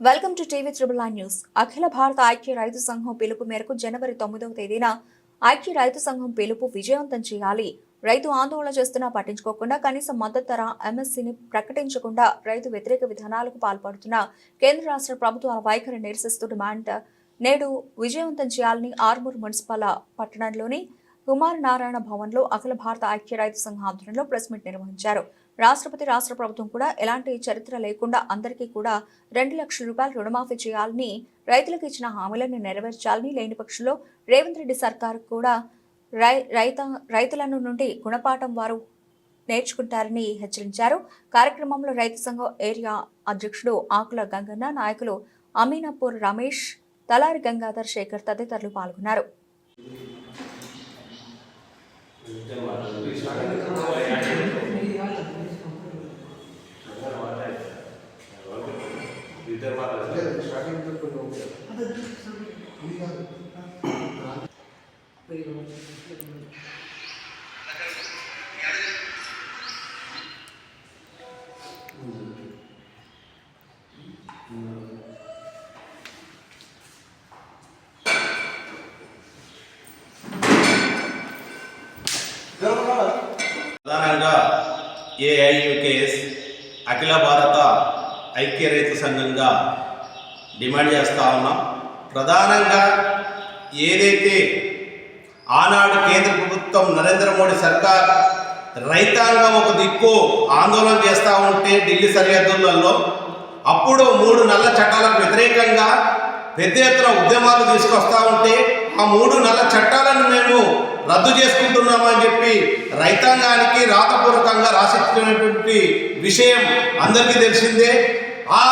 Welcome to TV triple news అఖిల భారత ఐక్య రైతు సంఘం పిలుపు మేరకు జనవరి తొమ్మిదవ తేదీన ఐక్య రైతు సంఘం పిలుపు విజయవంతం చేయాలి. రైతు ఆందోళన చేస్తున్నా పట్టించుకోకుండా కనీస మద్దతు ధర ఎంఎస్సీని ప్రకటించకుండా రైతు వ్యతిరేక విధానాలకు పాల్పడుతున్న కేంద్ర రాష్ట్ర ప్రభుత్వాల వైఖరి నిరసిస్తూ డిమాండ్ నేడు విజయవంతం చేయాలని ఆర్మూర్ మున్సిపల్ పట్టణంలోని కుమార్ నారాయణ భవన్లో అఖిల భారత ఐక్య రైతు సంఘం ఆధ్వర్యంలో ప్రెస్ మీట్ నిర్వహించారు. రాష్ట్రపతి రాష్ట్ర ప్రభుత్వం కూడా ఎలాంటి చరిత్ర లేకుండా అందరికీ కూడా రెండు లక్షల రూపాయలు రుణమాఫీ చేయాలని రైతులకు ఇచ్చిన హామీలను నెరవేర్చాలని లేని పక్షంలో రేవంత్ రెడ్డి సర్కార్ కూడా రై రైత రైతులను నుండి గుణపాఠం వారు నేర్చుకుంటారని హెచ్చరించారు. కార్యక్రమంలో రైతు సంఘం ఏరియా అధ్యక్షుడు ఆకుల గంగన్న నాయకులు అమీనాపూర్ రమేష్ తలారి గంగాధర్ శేఖర్ తదితరులు పాల్గొన్నారు. ప్రధానంగా ఏఐయుకేఎస్ అఖిల భారత ఐక్య రైతు సంఘంగా డిమాండ్ చేస్తా ఉన్నాం. ప్రధానంగా ఏదైతే ఆనాడు కేంద్ర ప్రభుత్వం నరేంద్ర మోడీ సర్కార్ రైతాంగం ఒక దిక్కు ఆందోళన చేస్తూ ఉంటే ఢిల్లీ సరిహద్దులలో అప్పుడు మూడు నల్ల చట్టాలకు వ్యతిరేకంగా పెద్ద ఎత్తున ఉద్యమాలు తీసుకొస్తా ఉంటే ఆ మూడు నల్ల చట్టాలను మేము రద్దు చేసుకుంటున్నామని చెప్పి రైతాంగానికి రాతపూర్వకంగా రాసిచ్చినటువంటి విషయం అందరికీ తెలిసిందే. ఆ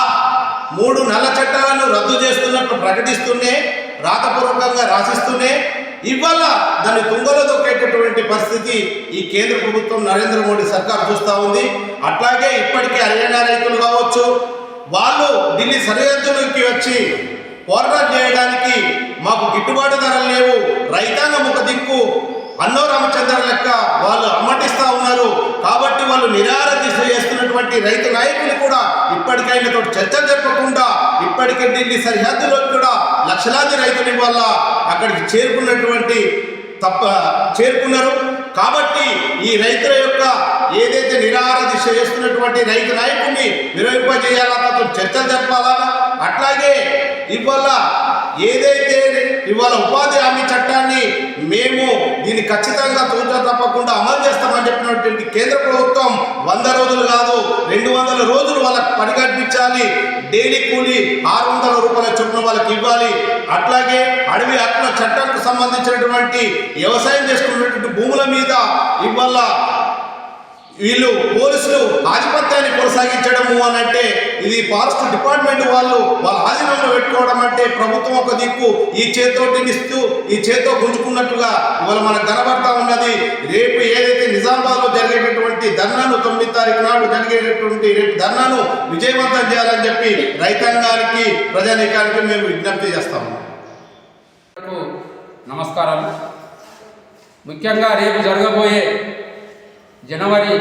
మూడు నల్ల చట్టాలను రద్దు చేస్తున్నట్లు ప్రకటిస్తూనే రాతపూర్వకంగా రాసిస్తూనే ఇవాళ దాన్ని తుంగలో దొక్కేటటువంటి పరిస్థితి ఈ కేంద్ర ప్రభుత్వం నరేంద్ర మోడీ సర్కార్ చూస్తూ ఉంది. అట్లాగే ఇప్పటికే హర్యానా రైతులు కావచ్చు వాళ్ళు ఢిల్లీ సరిహద్దులకి వచ్చి పోరాటం చేయడానికి మాకు గిట్టుబాటు ధరలు లేవు రైతాంగం ఒక దిక్కు అన్నో రామచంద్ర లెక్క వాళ్ళు అమ్మటిస్తూ ఉన్నారు. కాబట్టి వాళ్ళు నిరార దిశ చేస్తున్నటువంటి రైతు నాయకులు కూడా ఇప్పటికైనా తోటి చర్చలు చెప్పకుండా ఇప్పటికే ఢిల్లీ సరిహద్దులో కూడా లక్షలాది రైతుల వల్ల అక్కడికి చేరుకున్నటువంటి తప్ప చేరుకున్నారు. కాబట్టి ఈ రైతుల యొక్క ఏదైతే నిరాహార దిశ చేస్తున్నటువంటి రైతు నాయకుడిని విరమింపజేయాలా అతను చర్చలు జరపాలా? అట్లాగే ఇవాళ ఏదైతే ఇవాళ ఉపాధి హామీ చట్టాన్ని మేము దీన్ని ఖచ్చితంగా తూచా తప్పకుండా అమలు చేస్తామని చెప్పినటువంటి కేంద్ర ప్రభుత్వం వంద రోజులు కాదు రెండు వందల రోజులు వాళ్ళకి పని కల్పించాలి. డైలీ కూలీ ఆరు వందల రూపాయల చొప్పున వాళ్ళకి ఇవ్వాలి. అట్లాగే అడవి హక్కుల చట్టానికి సంబంధించినటువంటి వ్యవసాయం చేసుకున్నటువంటి భూముల మీద ఇవాళ వీళ్ళు పోలీసులు ఆధిపత్యాన్ని కొనసాగించడము అని అంటే ఇది ఫారెస్ట్ డిపార్ట్మెంట్ వాళ్ళు వాళ్ళ ఆధీనంలో పెట్టుకోవడం అంటే ప్రభుత్వం ఒక దిక్కు. ఈ చేతోటి ఇస్తూ ఈ చేతితో గుంజుకున్నట్టుగా ఇవాళ మనకు కనబడతా ఉన్నది. రేపు ఏదైతే నిజామాబాద్లో జరిగేటటువంటి ధర్నాను తొమ్మిది తారీఖు నాడు జరిగేటటువంటి రేపు ధర్నాను విజయవంతం చేయాలని చెప్పి రైతాంగానికి ప్రజానీకానికి మేము విజ్ఞప్తి చేస్తాము. నమస్కారాలు. ముఖ్యంగా రేపు జరగబోయే జనవరి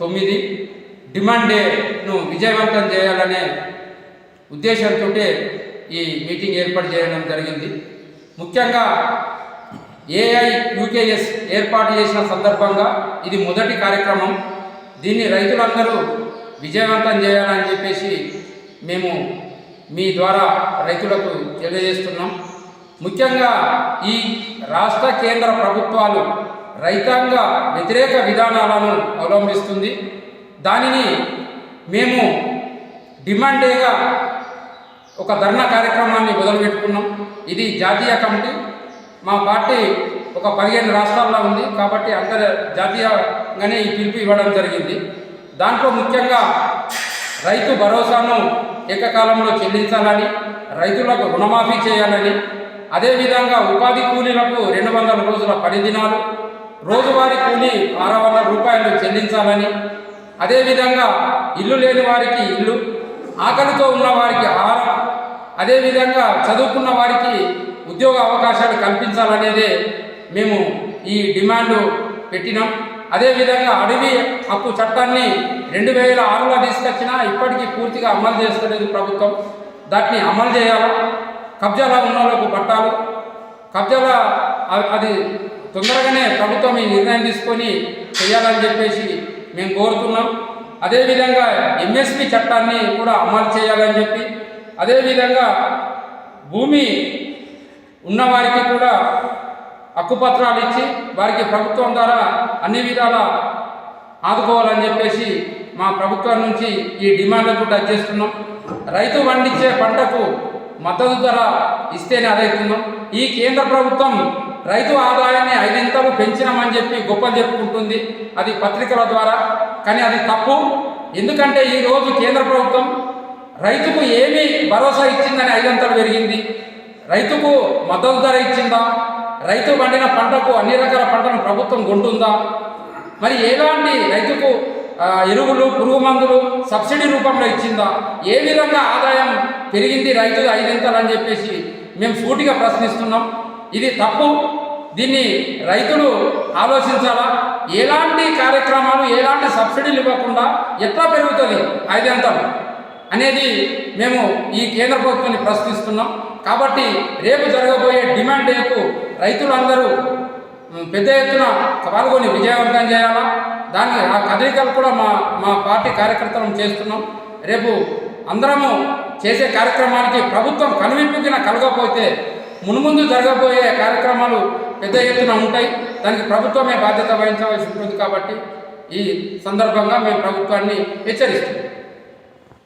తొమ్మిది డిమాండ్ డేను విజయవంతం చేయాలనే ఉద్దేశంతో ఈ మీటింగ్ ఏర్పాటు చేయడం జరిగింది. ముఖ్యంగా ఏఐ యూకేఎస్ ఏర్పాటు చేసిన సందర్భంగా ఇది మొదటి కార్యక్రమం. దీన్ని రైతులందరూ విజయవంతం చేయాలని చెప్పేసి మేము మీ ద్వారా రైతులకు తెలియజేస్తున్నాం. ముఖ్యంగా ఈ రాష్ట్ర కేంద్ర ప్రభుత్వాలు రైతాంగ వ్యతిరేక విధానాలను అవలంబిస్తుంది. దానిని మేము డిమాండ్ డేగా ఒక ధర్నా కార్యక్రమాన్ని మొదలుపెట్టుకున్నాం. ఇది జాతీయ కమిటీ మా పార్టీ ఒక పదిహేను రాష్ట్రాల్లో ఉంది కాబట్టి అంతర్ జాతీయంగానే ఈ పిలుపు ఇవ్వడం జరిగింది. దాంట్లో ముఖ్యంగా రైతు భరోసాను ఏకకాలంలో చెల్లించాలని రైతులకు రుణమాఫీ చేయాలని అదేవిధంగా ఉపాధి కూలీలకు రెండు వందల రోజుల పని దినాలు రోజువారీ కూలీ ఆరు వందల రూపాయలు చెల్లించాలని. అదేవిధంగా ఇల్లు లేని వారికి ఇల్లు ఆకలితో ఉన్న వారికి ఆహారం అదేవిధంగా చదువుకున్న వారికి ఉద్యోగ అవకాశాలు కల్పించాలనేదే మేము ఈ డిమాండ్ పెట్టినాం. అదేవిధంగా అడవి హక్కు చట్టాన్ని రెండు వేల ఆరులో తీసుకొచ్చినా ఇప్పటికీ పూర్తిగా అమలు చేస్తలేదు ప్రభుత్వం. దాన్ని అమలు చేయాలి? కబ్జాలో ఉన్న వాళ్ళకు పట్టాలు? కబ్జాల అది తొందరగానే ప్రభుత్వం ఈ నిర్ణయం తీసుకొని చేయాలని చెప్పేసి మేము కోరుతున్నాం. అదేవిధంగా ఎంఎస్పి చట్టాన్ని కూడా అమలు చేయాలని చెప్పి అదేవిధంగా భూమి ఉన్నవారికి కూడా హక్కుపత్రాలు ఇచ్చి వారికి ప్రభుత్వం ద్వారా అన్ని విధాల ఆదుకోవాలని చెప్పేసి మా ప్రభుత్వం నుంచి ఈ డిమాండ్లకు టచ్ చేస్తున్నాం రైతు పండించే పంటకు మద్దతు ధర ఇస్తేనే అదవుతున్నాం ఈ కేంద్ర ప్రభుత్వం రైతు ఆదాయాన్ని ఐదింతలు పెంచినామని చెప్పి గొప్పలు చెప్పుకుంటుంది. అది పత్రికల ద్వారా. కానీ అది తప్పు. ఎందుకంటే ఈరోజు కేంద్ర ప్రభుత్వం రైతుకు ఏమి భరోసా ఇచ్చిందని ఐదంతలు పెరిగింది. రైతుకు మద్దతు ధర ఇచ్చిందా? రైతు పండిన పంటకు అన్ని రకాల పంటను ప్రభుత్వం కొంటుందా? మరి ఎలాంటి రైతుకు ఎరువులు పురుగు మందులు సబ్సిడీ రూపంలో ఇచ్చిందా? ఏ విధంగా ఆదాయం పెరిగింది రైతు అని చెప్పేసి మేము సూటిగా ప్రశ్నిస్తున్నాం. ఇది తప్పు. దీన్ని రైతులు ఆలోచించాలా? ఎలాంటి కార్యక్రమాలు ఎలాంటి సబ్సిడీలు ఇవ్వకుండా ఎట్లా పెరుగుతుంది ఐదంతం అనేది మేము ఈ కేంద్ర ప్రభుత్వాన్ని ప్రశ్నిస్తున్నాం. కాబట్టి రేపు జరగబోయే డిమాండ్ రేపు రైతులందరూ పెద్ద ఎత్తున పాల్గొని విజయవంతం చేయాలా? దానికి ఆ కదలికలు కూడా మా మా పార్టీ కార్యకర్తలను చేస్తున్నాం. రేపు అందరము చేసే కార్యక్రమానికి ప్రభుత్వం కనువిప్పుకిన కలగకపోతే మునుముందు జరగబోయే కార్యక్రమాలు పెద్ద ఎత్తున ఉంటాయి. దానికి ప్రభుత్వమే బాధ్యత వహించవలసి ఉంటుంది కాబట్టి ఈ సందర్భంగా మేము ప్రభుత్వాన్ని హెచ్చరిస్తున్నాం.